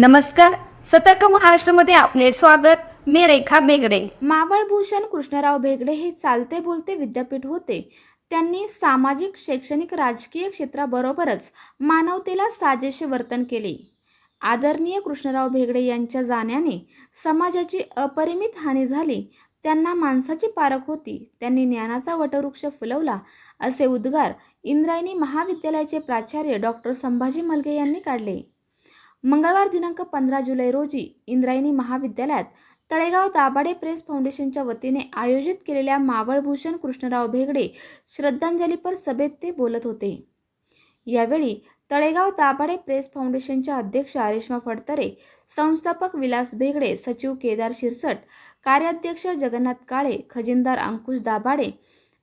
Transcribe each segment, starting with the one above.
नमस्कार. सतर्क महाराष्ट्रामध्ये आपले स्वागत. मी रेखा बेगडे. मावळभूषण कृष्णराव भेगडे हे चालते बोलते विद्यापीठ होते. त्यांनी सामाजिक शैक्षणिक राजकीय क्षेत्राबरोबरच मानवतेला साजेसे वर्तन केले. आदरणीय कृष्णराव भेगडे यांच्या जाण्याने समाजाची अपरिमित हानी झाली. त्यांना माणसाची पारख होती. त्यांनी ज्ञानाचा वटवृक्ष फुलवला असे उद्गार इंद्रायणी महाविद्यालयाचे प्राचार्य डॉक्टर संभाजी मलगे यांनी काढले. मंगळवार दिनांक पंधरा जुलै रोजी इंद्रायणी महाविद्यालयात तळेगाव दाभाडे प्रेस फाउंडेशनच्या वतीने आयोजित केलेल्या मावळभूषण कृष्णराव भेगडे श्रद्धांजलीपर सभेत ते बोलत होते. यावेळी तळेगाव दाभाडे प्रेस फाउंडेशनच्या अध्यक्षा रेश्मा फडतरे संस्थापक विलास भेगडे सचिव केदार शिरसट कार्याध्यक्ष जगन्नाथ काळे खजिनदार अंकुश दाभाडे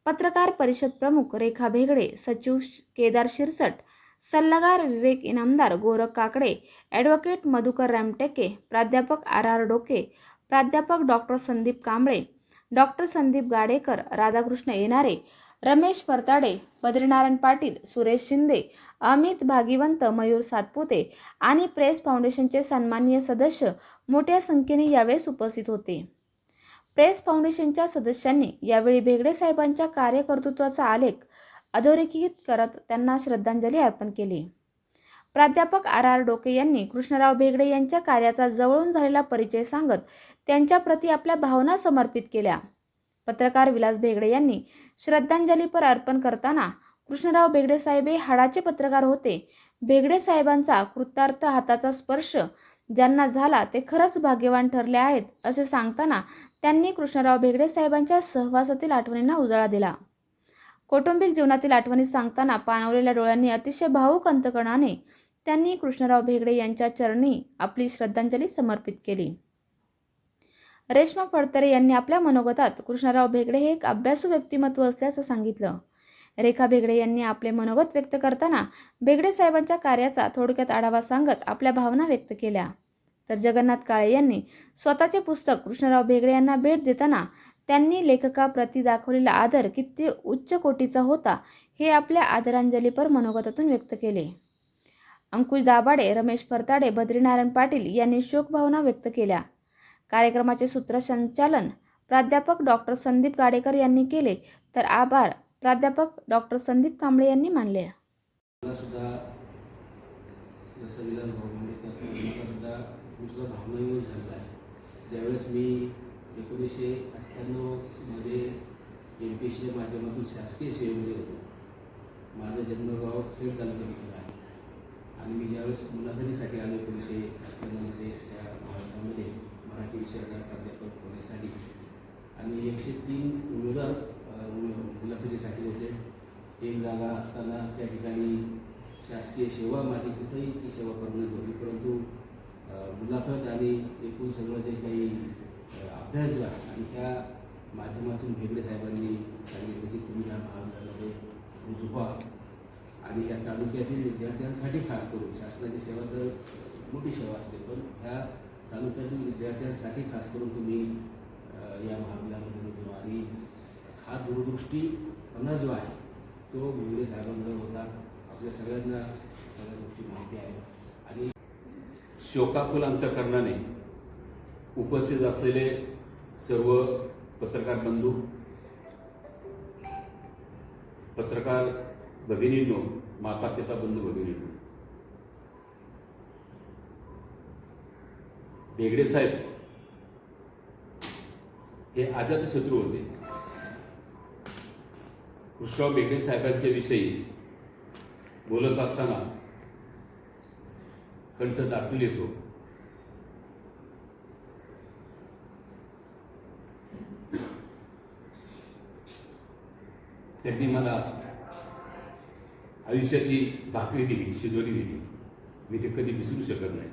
पत्रकार परिषद प्रमुख रेखा भेगडे सचिव केदार शिरसट सल्लागार विवेक इनामदार गोरख काकडे ॲडव्होकेट मधुकर रामटेके प्राध्यापक आर आर डोके प्राध्यापक डॉक्टर संदीप कांबळे डॉक्टर संदीप गाडेकर राधाकृष्ण येणारे रमेश फरताडे बद्रीनारायण पाटील सुरेश शिंदे अमित भागीवंत मयूर सातपुते आणि प्रेस फाउंडेशनचे सन्माननीय सदस्य मोठ्या संख्येने यावेळेस उपस्थित होते. प्रेस फाउंडेशनच्या सदस्यांनी यावेळी भेगडे साहेबांच्या कार्यकर्तृत्वाचा आलेख अधोरेखित करत त्यांना श्रद्धांजली अर्पण केली. प्राध्यापक आर आर डोके यांनी कृष्णराव भेगडे यांच्या कार्याचा जवळून झालेला परिचय सांगत त्यांच्याप्रती आपल्या भावना समर्पित केल्या. पत्रकार विलास भेगडे यांनी श्रद्धांजलीपर अर्पण करताना कृष्णराव भेगडे साहेब हे हाडाचे पत्रकार होते. भेगडे साहेबांचा कृतार्थ हाताचा स्पर्श ज्यांना झाला ते खरंच भाग्यवान ठरले आहेत असे सांगताना त्यांनी कृष्णराव भेगडे साहेबांच्या सहवासातील आठवणींना उजाळा दिला. कौटुंबिक जीवनातील आठवणी सांगताना पाणवलेल्या डोळ्यांनी अतिशय भावूक अंतकणाने त्यांनी कृष्णराव भेगडे यांच्या चरणी आपली श्रद्धांजली समर्पित केली. रेश्मा फडतरे यांनी आपल्या मनोगतात कृष्णराव भेगडे हे एक अभ्यासू व्यक्तिमत्व असल्याचं सांगितलं. रेखा भेगडे यांनी आपले मनोगत व्यक्त करताना भेगडे साहेबांच्या कार्याचा थोडक्यात आढावा सांगत आपल्या भावना व्यक्त केल्या. तर जगन्नाथ काळे यांनी स्वतःचे पुस्तक कृष्णराव भेगडे यांना भेट देताना त्यांनी लेखकाप्रती दाखवलेला आदर किती उच्च कोटीचा होता हे आपल्या आदरांजलीपर मनोगतातून व्यक्त केले. अंकुश दाभाडे रमेश फरताडे बद्रीनारायण पाटील यांनी शोकभावना व्यक्त केल्या. कार्यक्रमाचे सूत्रसंचालन प्राध्यापक डॉक्टर संदीप गाडेकर यांनी केले तर आभार प्राध्यापक डॉक्टर संदीप कांबळे यांनी मानले. ज्यावेळेस मी एकोणीसशे अठ्ठ्याण्णवमध्ये एम पी सीच्या माध्यमातून शासकीय सेवेमध्ये होतो. माझं जन्मगाव खेड तालुक्यामध्ये आहे. आणि मी ज्यावेळेस मुलाखतीसाठी आलो एकोणीसशे अठ्ठ्याण्णवमध्ये त्या महाराष्ट्रामध्ये मराठी विषयाचा प्राध्यापक होण्यासाठी. आणि एकशे तीन उमेदवार मुलाखतीसाठी होते. एक जागा असताना त्या ठिकाणी शासकीय सेवा माझी तिथंही ती सेवा करणं होती. परंतु मुलाखत आणि एकूण सगळं जे काही अभ्यास जो आहे आणि त्या माध्यमातून भेगडे साहेबांनी सांगितलं की तुम्ही या महाविद्यालयामध्ये रुजू व्हा आणि या तालुक्यातील विद्यार्थ्यांसाठी खास करून शासनाची सेवा तर मोठी सेवा असते पण ह्या तालुक्यातील विद्यार्थ्यांसाठी खास करून तुम्ही या महाविद्यालयामध्ये रुजू आणि हा दूरदृष्टीपणा जो आहे तो भेगडे साहेबांकडे होता. आपल्या सगळ्यांना सगळ्या गोष्टी माहिती आहे आणि शोकाकुल अंतकरणाने उपस्थित असलेले सर्व पत्रकार बंधू पत्रकार भगिनींनो माता पिता बंधू भगिनींनो बेगडे साहेब हे अजातशत्रू होते. कृष्णराव बेगडे साहेबांच्या विषयी बोलत असताना कंठ दाखवून येतो. त्यांनी मला आयुष्याची भाकरी दिली शिजोरी दिली. मी ते कधी विसरू शकत नाही.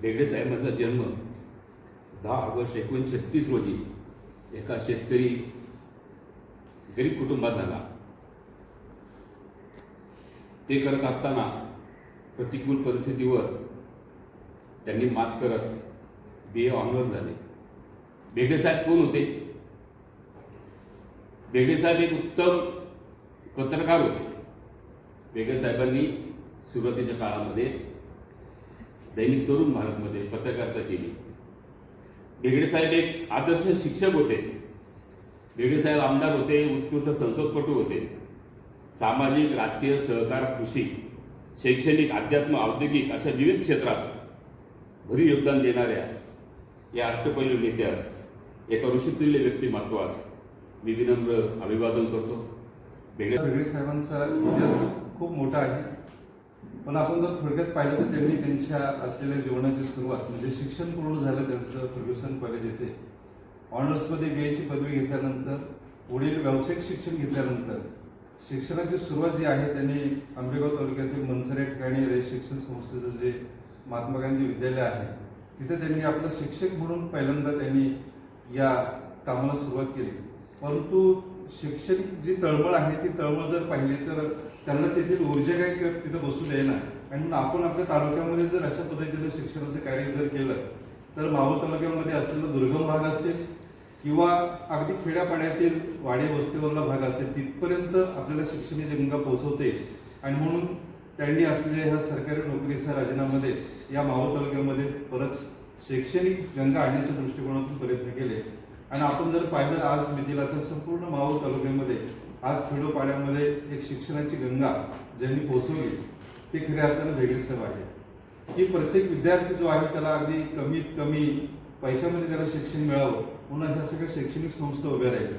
बेगडे साहेबांचा जन्म दहा ऑगस्ट एकोणीसशे छत्तीस रोजी एका शेतकरी गरीब कुटुंबात झाला. ते करत असताना प्रतिकूल परिस्थितीवर त्यांनी मात करत बी ए ऑनर्स झाले. बेगेसाहेब कोण होते? बेगेसाहेब एक उत्तम पत्रकार होते. बेगेसाहेबांनी सुरुवातीच्या काळामध्ये दैनिक तरुण भारतमध्ये पत्रकारिता केली. बेगडेसाहेब एक आदर्श शिक्षक होते. बेगडेसाहेब आमदार होते उत्कृष्ट संसदपटू होते. सामाजिक राजकीय सहकार कृषी शैक्षणिक अध्यात्म औद्योगिक अशा विविध क्षेत्रात भरीव योगदान देणाऱ्या या अष्टपैलू नेत्यास एका ऋषितुल्य व्यक्तिमत्वास मी विनम्र अभिवादन करतो. बेगडे साहेबांचा इतिहास खूप मोठा आहे. पण आपण जर थोडक्यात पाहिलं तर त्यांनी त्यांच्या असलेल्या जीवनाची सुरुवात म्हणजे शिक्षण पूर्ण झालं त्यांचं फर्ग्युसन कॉलेज येथे. ऑनर्समध्ये बी एची पदवी घेतल्यानंतर पुढील व्यावसायिक शिक्षण घेतल्यानंतर शिक्षणाची सुरुवात जी आहे त्यांनी आंबेगाव तालुक्यातील मनसर या ठिकाणी रे शिक्षण संस्थेचं जे महात्मा गांधी विद्यालय आहे तिथे त्यांनी आपलं शिक्षक म्हणून पहिल्यांदा त्यांनी या कामाला सुरुवात केली. परंतु शैक्षणिक जी तळमळ आहे ती तळमळ जर पाहिली तर त्यांना तेथील ऊर्जा काय तिथं बसू देईना. आणि म्हणून आपण आपल्या तालुक्यामध्ये जर अशा पद्धतीनं शिक्षणाचं कार्य जर केलं तर मावळ तालुक्यामध्ये असलेला दुर्गम भाग असेल किंवा अगदी खेड्यापाड्यातील वाडे वस्तीवरला भाग असेल तिथपर्यंत आपल्याला शिक्षणाची गंगा पोहोचवते. आणि म्हणून त्यांनी असलेल्या ह्या सरकारी नोकरीच्या राजीनामध्ये या मावळ तालुक्यामध्ये परत शैक्षणिक गंगा आणण्याच्या दृष्टिकोनातून प्रयत्न केले. आणि आपण जर पाहिलं आज मितीला तर संपूर्ण माहूर तालुक्यामध्ये आज खेडोपाड्यामध्ये एक शिक्षणाची गंगा ज्यांनी पोहोचवली ते खऱ्या अर्थानं वेगळी आहे. की प्रत्येक विद्यार्थी जो आहे त्याला अगदी कमीत कमी पैशामध्ये त्याला शिक्षण मिळावं म्हणून ह्या सगळ्या शैक्षणिक संस्था उभ्या राहिल्या.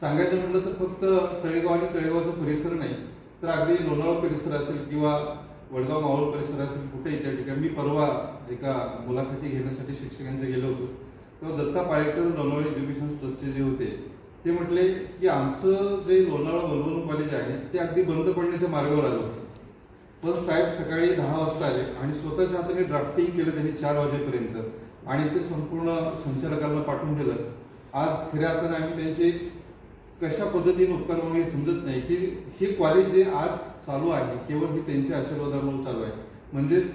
सांगायचं म्हटलं तर फक्त तळेगाव आणि तळेगावचा परिसर नाही तर अगदी लोणावळा परिसर असेल किंवा वडगाव मावळ परिसर असेल कुठेही त्या ठिकाणी. मी परवा एका मुलाखती घेण्यासाठी शिक्षकांच्या गेलो होतो. तेव्हा दत्ता पाळेकर लोणावळा एज्युकेशन ट्रस्टचे जे होते ते म्हटले की आमचं जे लोणावळा वलवून कॉलेज आहे ते अगदी बंद पडण्याच्या मार्गावर आलं होतं. पण साहेब सकाळी दहा वाजता आले आणि स्वतःच्या हाताने ड्राफ्टिंग केलं त्यांनी चार वाजेपर्यंत आणि ते संपूर्ण संचालकांना पाठवून दिलं. आज खऱ्या अर्थाने आम्ही त्यांचे कशा पद्धतीने उपकार म्हणून हे समजत नाही की हे कॉलेज जे आज चालू आहे केवळ हे त्यांच्या आशीर्वादामुळे चालू आहे. म्हणजेच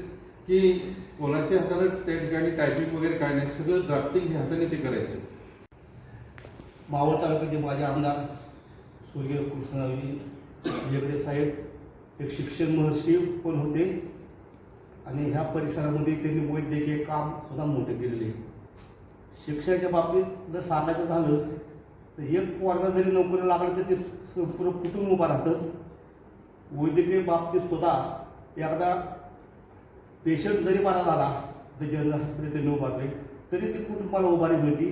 की कोणाच्या हाताने त्या ठिकाणी टायपिंग वगैरे काय नाही सगळं ड्राफ्टिंग हे हाताने ते करायचं. मावळ तालुक्याचे माझे आमदार सूर्य कृष्णरावजी हेगडे साहेब एक शिक्षण महर्षी पण होते. आणि ह्या परिसरामध्ये त्यांनी वैद्यकीय काम सुद्धा मोठे केलेले आहे. शिक्षणाच्या बाबतीत जर सांगायचं झालं तर एक वर्ग जरी नोकरी लागलं तर ते संपूर्ण कुटुंब उभं राहतं? वैद्यकीय बाबतीत सुद्धा एकदा पेशंट जरी मला झाला तर जनरल हॉस्पिटल त्यांनी उभारले तरी ती कुटुंबाला उभारी मिळती?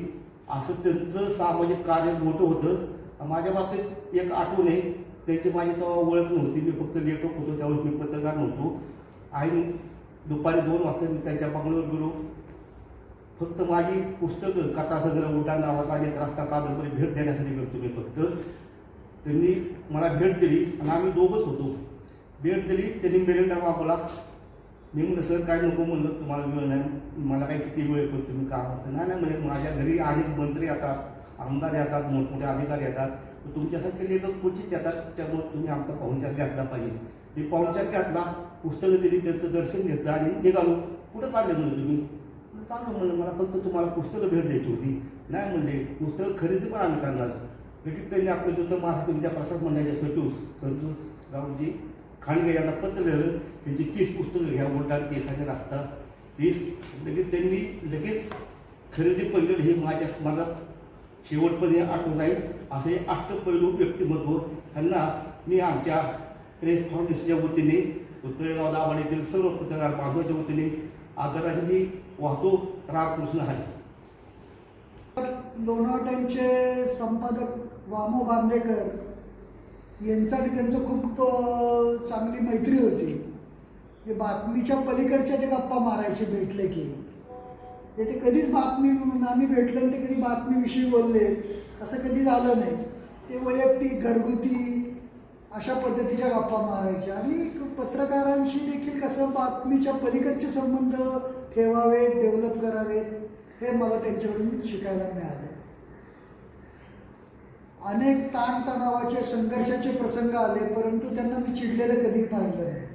असं त्यांचं सामाजिक कार्य मोठं होतं. माझ्या बाबतीत एक आठवण आहे त्याची माझी तेव्हा ओळख नव्हती. मी फक्त लेखक होतो त्यावेळेस मी पत्रकार नव्हतो. आणि दुपारी दोन वाजता मी त्यांच्या बंगल्यावर गेलो. फक्त माझी पुस्तकं कथासंग्रह उड्डाण नावाचा आणि एक रस्ता कादंबरी भेट देण्यासाठी गेलो मी फक्त. त्यांनी मला भेट दिली आणि आम्ही दोघंच होतो. भेट दिली त्यांनी मेरिंडा मागवला. मी म्हणलं सर काय नको म्हणलं? तुम्हाला वेळ नाही. मला काही किती वेळ पण तुम्ही काम असतं नाही नाही म्हणजे माझ्या घरी अनेक मंत्री येतात आमदार येतात मोठमोठे अधिकारी येतात. तर तुमच्यासारखे लेखक क्वचित येतात. त्यामुळे तुम्ही आमचा पाहुणचार घातला पाहिजे. मी पाहुणचार घातला पुस्तकं दिली त्यांचं दर्शन घेतलं आणि निघालो. कुठं चालले म्हणलं तुम्ही? म्हणलं, चाललो म्हणलं मला फक्त तुम्हाला पुस्तकं भेट द्यायची होती. नाही म्हणले पुस्तकं खरेदी पण आम्ही करणार. लगेच त्यांनी आपलं सुद्धा महाराष्ट्र विद्याप्रसाद मंडळाचे सचिव संतोष रावजी खांडगे यांना पत्र लिहिलं त्यांची तीस पुस्तकं घ्या मोठा केसाने रस्ता तीस. लगेच त्यांनी लगेच खरेदी पैलू हे माझ्या स्मरणात शेवटपर्यंत आठवून आठवण राहील. असे अष्टपैलू व्यक्तिमत्व त्यांना मी आमच्या प्रेस फाउंडेशनच्या वतीने उत्तरेगाव दाभाड येथील सर्व पत्रकार बांधवाच्या वतीने आदरांजली वाहतो. रामकृष्ण हरी. लोणावळा टाईमचे संपादक वामो बांदेकर यांचा त्यांचं खूप मैत्री होती. हे बातमीच्या पलीकडच्या ते गप्पा मारायचे भेटले की. ते कधीच बातमी आम्ही भेटलो आणि ते कधी बातमीविषयी बोलले. असं कधी झालं नाही. ते वैयक्तिक घरगुती अशा पद्धतीच्या गप्पा मारायच्या आणि पत्रकारांशी देखील कसं बातमीच्या पलीकडचे संबंध ठेवावेत डेव्हलप करावेत हे मला त्यांच्याकडून शिकायला मिळालं. अनेक ताणतणावाचे संघर्षाचे प्रसंग आले परंतु त्यांना मी चिडलेलं कधीही पाहिलं नाही.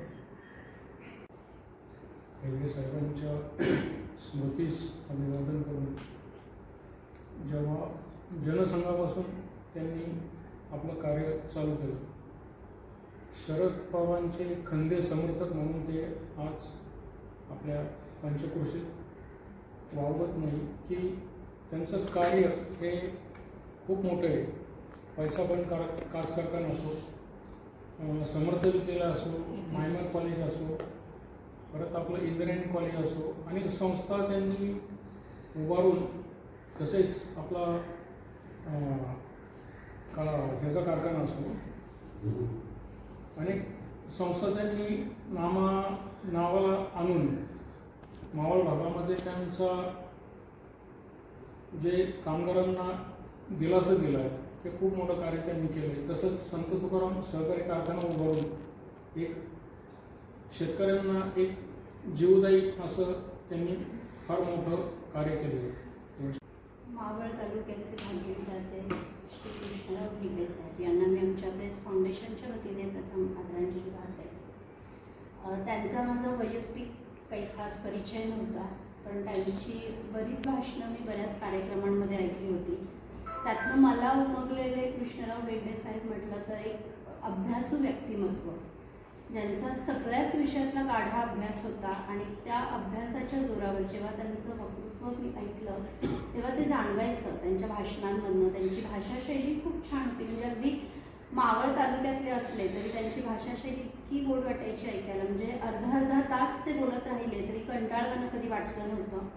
रेल्वे साहेबांच्या स्मृतीस अभिवादन करून जेव्हा जनसंघापासून त्यांनी आपलं कार्य चालू केलं शरद पवारांचे खंदे समर्थक म्हणून ते आज आपल्या पंचकृषीत वावरत नाही की त्यांचं कार्य हे खूप मोठं आहे. पैसा पण कार कास कारखाना असो समर्थ विद्यालय असो मायमर कॉलेज असो परत आपलं इंद्रायणी कॉलेज असो आणि संस्था त्यांनी उभारून तसेच आपला का ह्याचा कारखाना असो अनेक संस्था त्यांनी नामा नावाला आणून मावळ भागामध्ये त्यांचा जे कामगारांना दिलासा दिला आहे ते खूप मोठं कार्य त्यांनी केलं आहे तसंच संत तुकाराम सहकारी कारखाना उभारून एक शेतकऱ्यांना एक जीवदायी असं त्यांनी फार मोठं कार्य केलं आहे मावळ तालुक्याचे भाग्यविधाते श्री कृष्णराव भिडे साहेब यांना मी आमच्या प्रेस फाउंडेशनच्या वतीने प्रथम आदरांजली वाहते. त्यांचा माझा वैयक्तिक काही खास परिचय नव्हता पण त्यांची बरीच भाषणं मी बऱ्याच कार्यक्रमांमध्ये ऐकली होती. त्यातनं मला उमगलेले कृष्णराव बेगडे साहेब म्हटलं तर एक अभ्यासू व्यक्तिमत्व ज्यांचा सगळ्याच विषयातला गाढा अभ्यास होता आणि त्या अभ्यासाच्या जोरावर जेव्हा त्यांचं वक्तृत्व मी ऐकलं तेव्हा ते जाणवायचं त्यांच्या भाषणांमधनं. त्यांची भाषाशैली खूप छान होती. म्हणजे अगदी मावळ तालुक्यातले असले तरी त्यांची भाषाशैली इतकी गोड वाटायची ऐकायला. म्हणजे अर्धा अर्धा तास ते बोलत राहिले तरी कंटाळवानं कधी वाटलं नव्हतं.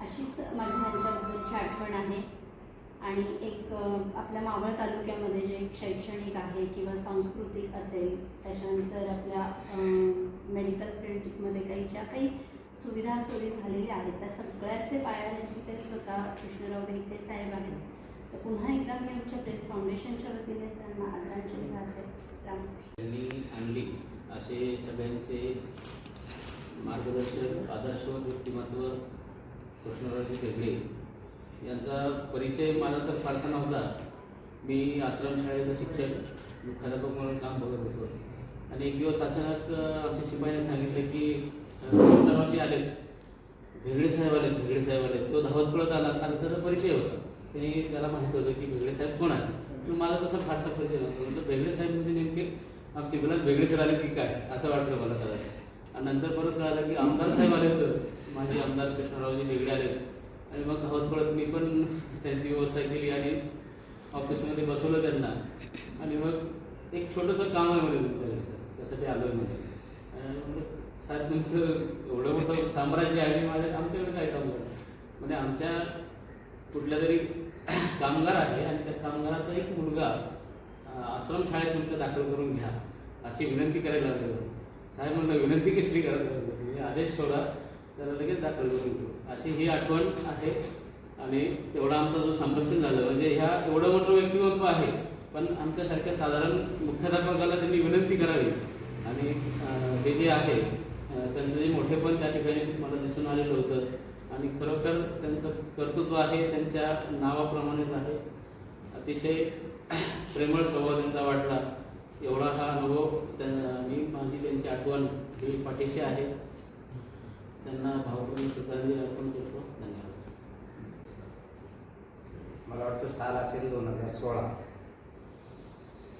अशीच माझी त्यांच्याबद्दलची आठवण आहे. आणि एक आपल्या मावळ तालुक्यामध्ये जे शैक्षणिक आहे किंवा सांस्कृतिक असेल त्याच्यानंतर आपल्या मेडिकल फील्डमध्ये काही ज्या काही सुविधा सोयी झालेल्या आहेत त्या सगळ्याचे पायाची ते स्वतः कृष्णराव भेटे साहेब आहेत. तर पुन्हा एकदा मी आमच्या प्रेस फाउंडेशनच्या वतीने सरांना आदरांजली वाहते. त्यांनी आणली. असे सगळ्यांचे मार्गदर्शक आदर्शवत व्यक्तिमत्व कृष्णरावजी भेगडे यांचा परिचय माझा तर फारसा नव्हता. मी आश्रमशाळेचा शिक्षक मुख्याध्यापक म्हणून काम बघत होतो. आणि एक दिवस अचानक आमच्या शिपाईने सांगितलं की अं, आलेत. भेगडे साहेब आले भेगडे साहेब आले तो धावत पळत आला. कारण त्याचा परिचय होता. त्यांनी त्याला माहीत होतं की भेगडे साहेब कोण आहे पण मला तसा फारसा परिचय नव्हता. म्हटलं भेगडे साहेब म्हणजे नेमके आमचे बिलास भेगडे साहेब आले की काय? असं वाटलं मला त्याला आणि नंतर परत कळालं की आमदार साहेब आले होते. माझे आमदार कृष्णरावजी भेगडे आले आणि मग धावत पळत मी पण त्यांची व्यवस्था केली आणि ऑफिसमध्ये बसवलं त्यांना. आणि मग एक छोटंसं काम आहे म्हणे तुमच्याकडे सर त्यासाठी आलो आहे म्हणे. आणि साहेब तुमचं एवढं मोठं साम्राज्य आहे माझ्या आमच्याकडे काय काम आहे? म्हणजे आमच्या कुठल्या तरी कामगार आहे आणि त्या कामगाराचा एक मुलगा आश्रम शाळेत तुमचं दाखल करून घ्या अशी विनंती करायला लागलो. साहेब म्हणलं विनंती कसली करायला लागली. आदेश सोडा त्याला लगेच दाखल करून घेऊ. अशी ही आठवण आहे. आणि तेवढा आमचा जो संरक्षण झालं म्हणजे ह्या एवढं मोठं व्यक्तिमत्व आहे पण आमच्यासारख्या साधारण मुख्याध्यापकाला त्यांनी विनंती करावी. आणि हे जे आहे त्यांचं जे मोठेपण त्या ठिकाणी मला दिसून आलेलं होतं. आणि खरोखर त्यांचं कर्तृत्व आहे त्यांच्या नावाप्रमाणेच आहे. अतिशय प्रेमळ स्वभाव त्यांचा वाटला एवढा हा अनुभव त्यांना मी माझी त्यांची आठवण ही पाठीशी आहे. त्यांना भावपूर्ण श्रद्धांजली अर्पण करतो. धन्यवाद. मला वाटतं साल असेल दोन हजार सोळा.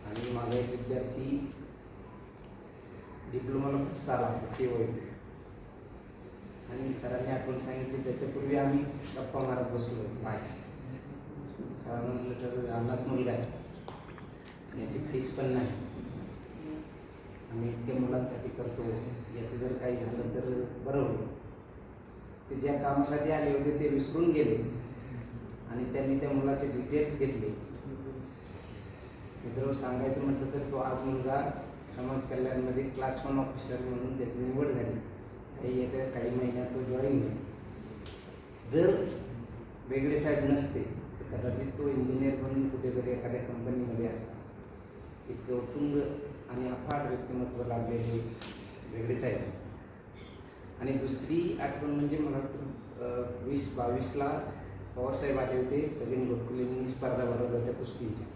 आणि माझा एक विद्यार्थी डिप्लोमाला फर्स्ट आला होता आणि सरांनी आठवण सांगितली त्याच्यापूर्वी आम्ही गप्पा मारत बसलो बाहेर. सरांना म्हटलं सर अन्नाच मुलगा आहे. आणि याची फीस पण नाही. आम्ही इतक्या मुलांसाठी करतो याचं जर काही झालं तर बरं होईल. ते ज्या कामासाठी आले होते ते विसरून गेले. आणि त्यांनी त्या मुलाचे डिटेल्स घेतले. मित्र सांगायचं म्हटलं तर तो आज मुलगा समाज कल्याणमध्ये क्लास वन ऑफिसर म्हणून त्याची निवड झाली. काही येत्या काही महिन्यात तो जॉईन होईल. जर वेगळे साहेब नसते तर कदाचित तो इंजिनियर म्हणून कुठेतरी एखाद्या कंपनीमध्ये असता इतकं उत्तुंग आणि अफाट व्यक्तिमत्व लाभलेले वेगळे साहेब. आणि दुसरी आठवण म्हणजे मला वाटतं वीस बावीसला पवारसाहेब आले होते सचिन गोडकुलेंनी स्पर्धा भरवल्या होत्या कुस्तीच्या.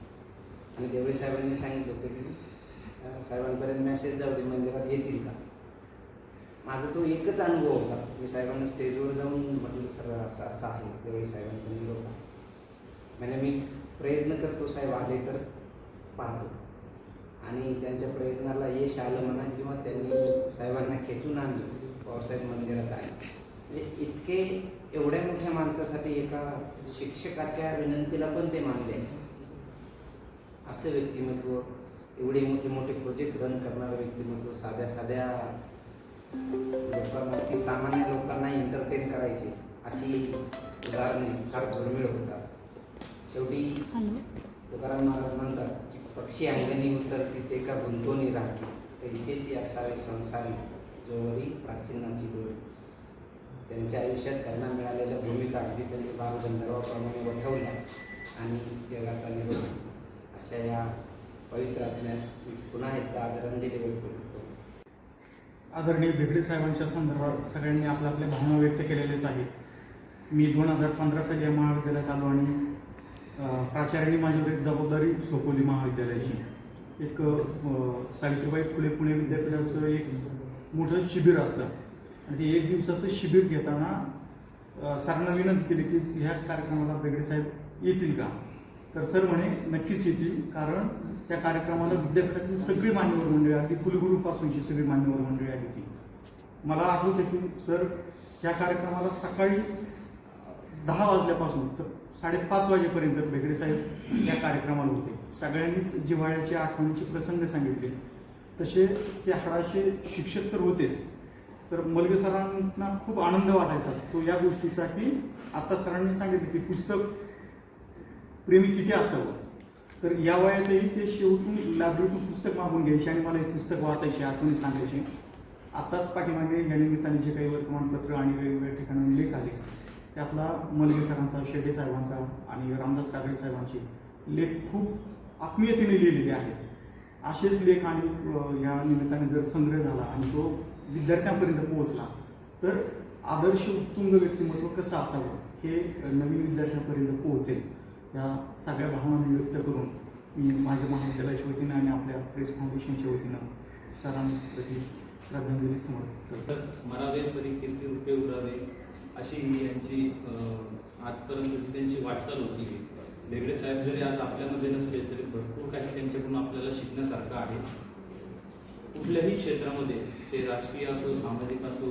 आणि देवळे साहेबांनी सांगितलं होतं की साहेबांपर्यंत मॅसेज जाऊ दे मंदिरात येतील का? माझा तो एकच अनुभव होता. मी साहेबांना स्टेजवर जाऊन म्हटलं सर असं असं आहे देवळे साहेबांचा निरोप आहे. म्हणजे मी प्रयत्न करतो साहेब आले तर पाहतो. आणि त्यांच्या प्रयत्नाला यश आलं म्हणा किंवा त्यांनी साहेबांना खेचून आणलं पवारसाहेब मंदिरात आले. म्हणजे इतके एवढ्या मोठ्या माणसासाठी एका शिक्षकाच्या विनंतीला पण ते मान द्यायचे असं व्यक्तिमत्व एवढे मोठे मोठे प्रोजेक्ट रन करणारं व्यक्तिमत्व साध्या साध्या लोकांना की सामान्य लोकांना एंटरटेन करायचे अशी उदाहरणे फार दुर्मिळ होतात. शेवटी तुकाराम महाराज म्हणतात पक्षी अंगणी उतरती ते का गुंतवणी राहते. तैसेची असावे संसारी जोवरी प्राचीनाची दोरी त्यांच्या आयुष्यात त्यांना मिळालेल्या भूमिका अगदी त्यांनी बालगंधर्वाप्रमाणे वठवल्या आणि जगाचा निरोप अशा या पवित्र आत्म्यास पुन्हा एकदा आदरांजली व्यक्त करतो. आदरणीय भेगडे साहेबांच्या संदर्भात सगळ्यांनी आपल्या आपल्या भावना व्यक्त केलेल्याच आहेत. मी दोन हजार पंधरा साली या महाविद्यालयात आलो आणि प्राचार्यांनी माझ्यावर एक जबाबदारी सोपवली महाविद्यालयाची. एक सावित्रीबाई फुले पुणे विद्यापीठाचं एक मोठं शिबिर असतं आणि ते एक दिवसाचं शिबिर घेताना सरांना विनंती केली की ह्या कार्यक्रमाला बेगडे साहेब येतील का? तर सर म्हणे नक्कीच येतील. कारण त्या कार्यक्रमाला विद्यापीठातील सगळी मान्यवर मंडळी आली. कुलगुरूपासूनची सगळी मान्यवर मंडळी आली होती मला आठवतं की सर ह्या कार्यक्रमाला सकाळी दहा वाजल्यापासून तर साडेपाच वाजेपर्यंत बेगडे साहेब या कार्यक्रमाला होते. सगळ्यांनीच जिव्हाळ्याचे आठवणीचे प्रसंग सांगितले. तसे ते हाडाचे शिक्षक तर होतेच. तर मलगे सरांना खूप आनंद वाटायचा तो या गोष्टीचा की आता सरांनी सांगितलं की पुस्तक प्रेमी किती असावं? तर या वयातही ते शेवटून लायब्ररीतून पुस्तक मागून घ्यायचे आणि मला हे पुस्तक वाचायचे आठवणी सांगायचे. आत्ताच पाठीमागे या निमित्ताने जे काही वर्तमानपत्र आणि वेगवेगळ्या ठिकाणी लेख आले. त्यातला मलगे सरांचा शेटे साहेबांचा आणि रामदास काकडे साहेबांचे लेख खूप आत्मीयतेने लिहिलेले आहेत असेच लेख आणि या निमित्ताने जर संग्रह झाला आणि तो विद्यार्थ्यांपर्यंत पोहोचला तर आदर्श उत्तुंग व्यक्तिमत्व कसं असावं हे नवीन विद्यार्थ्यांपर्यंत पोहोचेल या सगळ्या भावना व्यक्त करून मी माझ्या महाविद्यालयाच्या वतीनं आणि आपल्या प्रेस फाउंडेशनच्या वतीनं सरांप्रती श्रद्धांजली समर्पित करतो. तर मरावे परी कीर्ती अशी यांची आजपर्यंत त्यांची वाटचाल होती बेगडे साहेब जरी आज आपल्यामध्ये नसले तरी भरपूर काही त्यांच्याकडून आपल्याला शिकण्यासारखं आहे. कुठल्याही क्षेत्रामध्ये ते राजकीय असो सामाजिक असो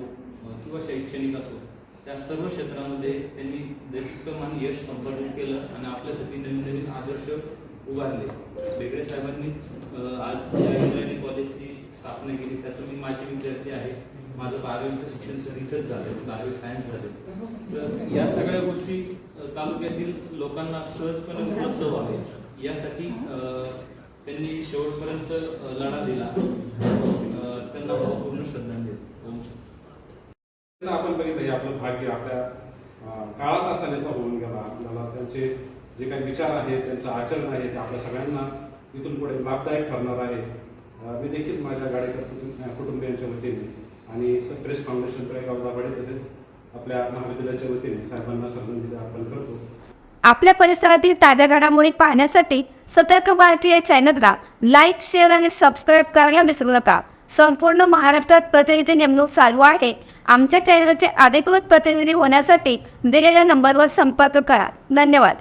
किंवा शैक्षणिक असो त्या सर्व क्षेत्रामध्ये त्यांनी दीर्घमान यश संपादन केलं आणि आपल्यासाठी नवीन नवीन आदर्श उभारले. बेगडे साहेबांनीच आज कॉलेजची स्थापना केली त्याचं मी माझे विद्यार्थी आहे. माझं बारावीचं शिक्षण सर इथंच झालं बारावी सायन्स झालं. तर या सगळ्या गोष्टी तालुक्यातील लोकांना सहजपणे उपलब्ध व्हावे यासाठी त्यांनी शेवटपर्यंत लढा दिला. त्यांना भावपूर्ण श्रद्धांजली आपण बघितलं हे आपलं भाग्य आपल्या काळात असा नेता होऊन गेला आपल्याला त्यांचे जे काही विचार आहेत त्यांचं आचरण आहे ते आपल्या सगळ्यांना इथून पुढे लाभदायक ठरणार आहे. मी देखील माझ्या गाडीकर कुटुंब- कुटुंबियांच्या वतीने आणि प्रेस फाउंडेशन तळेगाव दाभाडे तसेच आपल्या महाविद्यालयाच्या वतीने साहेबांना श्रद्धांजली अर्पण करतो. आपल्या परिसरातील ताज्या घडामोडी पाहण्यासाठी सतर्क भारती या चॅनलला लाईक शेअर आणि सबस्क्राईब करायला विसरू नका. संपूर्ण महाराष्ट्रात प्रतिनिधी नेमणूक चालू आहे. आमच्या चॅनलचे अधिकृत प्रतिनिधी होण्यासाठी दिलेल्या नंबरवर संपर्क करा. धन्यवाद.